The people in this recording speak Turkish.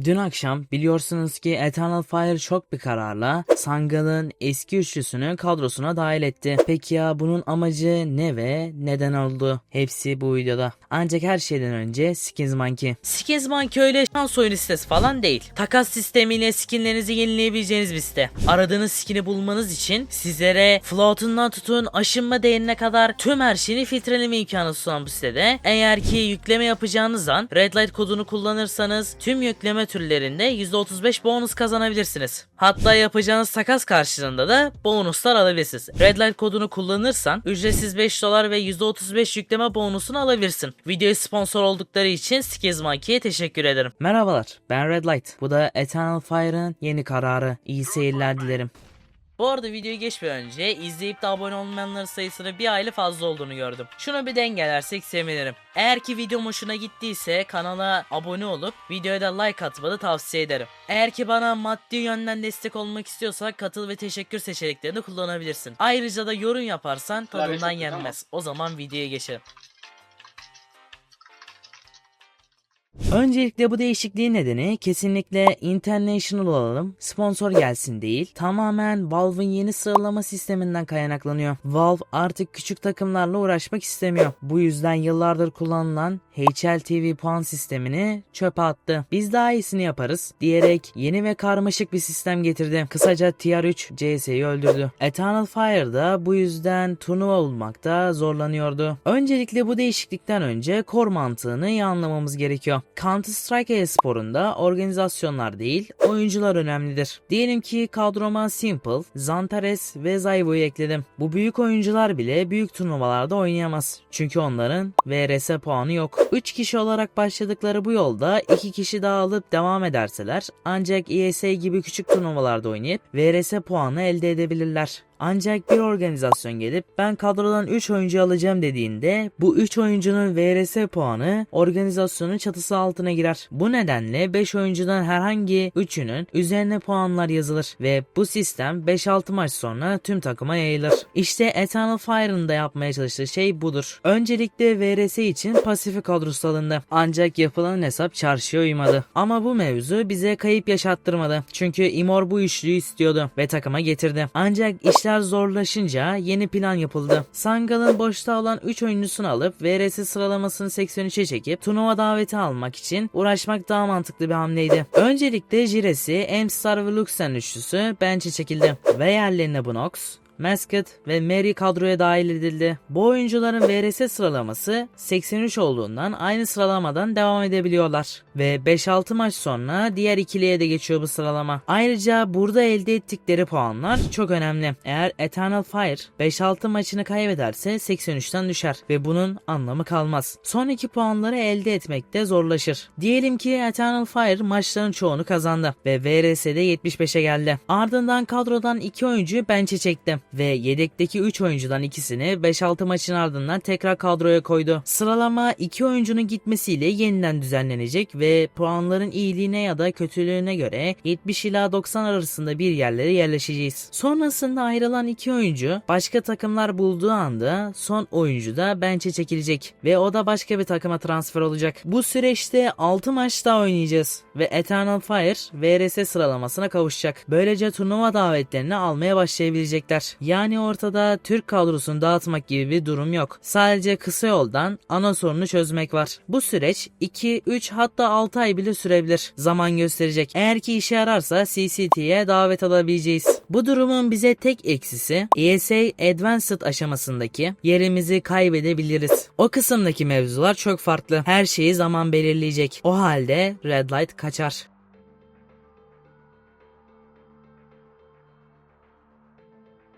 Dün akşam biliyorsunuz ki Eternal Fire çok bir kararla Sangal'ın eski üçlüsünü kadrosuna dahil etti. Peki ya bunun amacı ne ve neden oldu? Hepsi bu videoda. Ancak her şeyden önce Skins Monkey. Skins Monkey öyle şans oyunu sitesi falan değil. Takas sistemiyle skinlerinizi yenileyebileceğiniz bir site. Aradığınız skini bulmanız için sizlere floatundan tutun aşınma değerine kadar tüm her şeyini filtreleme imkanı sunan bu sitede. Eğer ki yükleme yapacağınız an Red Light kodunu kullanırsanız tüm yükleme türlerinde %35 bonus kazanabilirsiniz. Hatta yapacağınız takas karşılığında da bonuslar alabilirsiniz. Red Light kodunu kullanırsan ücretsiz 5 dolar ve %35 yükleme bonusunu alabilirsin. Videoya sponsor oldukları için Skizmonkey'e teşekkür ederim. Merhabalar ben Red Light. Bu da Eternal Fire'ın yeni kararı. İyi seyirler dilerim. Bu arada videoyu geçmeden önce izleyip de abone olmayanların sayısının bir aile fazla olduğunu gördüm. Şunu bir dengelersek sevinirim. Eğer ki videom hoşuna gittiyse kanala abone olup videoya da like atmanı tavsiye ederim. Eğer ki bana maddi yönden destek olmak istiyorsan katıl ve teşekkür seçeneklerini kullanabilirsin. Ayrıca da yorum yaparsan tadından yenmez. O zaman videoya geçelim. Öncelikle bu değişikliğin nedeni kesinlikle international olalım, sponsor gelsin değil. Tamamen Valve'ın yeni sıralama sisteminden kaynaklanıyor. Valve artık küçük takımlarla uğraşmak istemiyor. Bu yüzden yıllardır kullanılan HLTV puan sistemini çöpe attı. Biz daha iyisini yaparız diyerek yeni ve karmaşık bir sistem getirdi. Kısaca TR3 CS'yi öldürdü. Eternal Fire da bu yüzden turnuva bulmakta zorlanıyordu. Öncelikle bu değişiklikten önce core mantığını iyi anlamamız gerekiyor. Counter Strike e-sporunda organizasyonlar değil, oyuncular önemlidir. Diyelim ki kadroma Simple, Zantares ve Zayvo'yu ekledim. Bu büyük oyuncular bile büyük turnuvalarda oynayamaz. Çünkü onların VRS puanı yok. 3 kişi olarak başladıkları bu yolda 2 kişi daha alıp devam ederseler ancak ESA gibi küçük turnuvalarda oynayıp VRS puanı elde edebilirler. Ancak bir organizasyon gelip ben kadrodan 3 oyuncu alacağım dediğinde bu 3 oyuncunun VRS puanı organizasyonun çatısı altına girer. Bu nedenle 5 oyuncudan herhangi 3'ünün üzerine puanlar yazılır ve bu sistem 5-6 maç sonra tüm takıma yayılır. İşte Eternal Fire'ın da yapmaya çalıştığı şey budur. Öncelikle VRS için Pasifik kadrosu alındı. Ancak yapılan hesap çarşıya uymadı. Ama bu mevzu bize kayıp yaşattırmadı. Çünkü Imor bu üçlüyü istiyordu ve takıma getirdi. Ancak işler zorlaşınca yeni plan yapıldı. Sangal'ın boşta olan 3 oyuncusunu alıp VRS sıralamasını 83'e çekip turnuva daveti almak için uğraşmak daha mantıklı bir hamleydi. Öncelikle Jires'i, M-Star ve Luxen üçlüsü bench'e çekildi ve yerlerine Bunox, Maskett ve Mary kadroya dahil edildi. Bu oyuncuların VRS sıralaması 83 olduğundan aynı sıralamadan devam edebiliyorlar. Ve 5-6 maç sonra diğer ikiliye de geçiyor bu sıralama. Ayrıca burada elde ettikleri puanlar çok önemli. Eğer Eternal Fire 5-6 maçını kaybederse 83'ten düşer ve bunun anlamı kalmaz. Son iki puanları elde etmek de zorlaşır. Diyelim ki Eternal Fire maçların çoğunu kazandı ve VRS'de 75'e geldi. Ardından kadrodan 2 oyuncuyu bench'e çekti ve yedekteki 3 oyuncudan ikisini 5-6 maçın ardından tekrar kadroya koydu. Sıralama 2 oyuncunun gitmesiyle yeniden düzenlenecek ve puanların iyiliğine ya da kötülüğüne göre 70 ila 90 arasında bir yerlere yerleşeceğiz. Sonrasında ayrılan 2 oyuncu başka takımlar bulduğu anda son oyuncu da bench'e çekilecek ve o da başka bir takıma transfer olacak. Bu süreçte 6 maç daha oynayacağız ve Eternal Fire VRS sıralamasına kavuşacak. Böylece turnuva davetlerini almaya başlayabilecekler. Yani ortada Türk kadrosunu dağıtmak gibi bir durum yok. Sadece kısa yoldan ana sorunu çözmek var. Bu süreç 2, 3 hatta 6 ay bile sürebilir. Zaman gösterecek. Eğer ki işe yararsa CCT'ye davet alabileceğiz. Bu durumun bize tek eksisi ESA Advanced aşamasındaki yerimizi kaybedebiliriz. O kısımdaki mevzular çok farklı. Her şeyi zaman belirleyecek. O halde Red Light kaçar.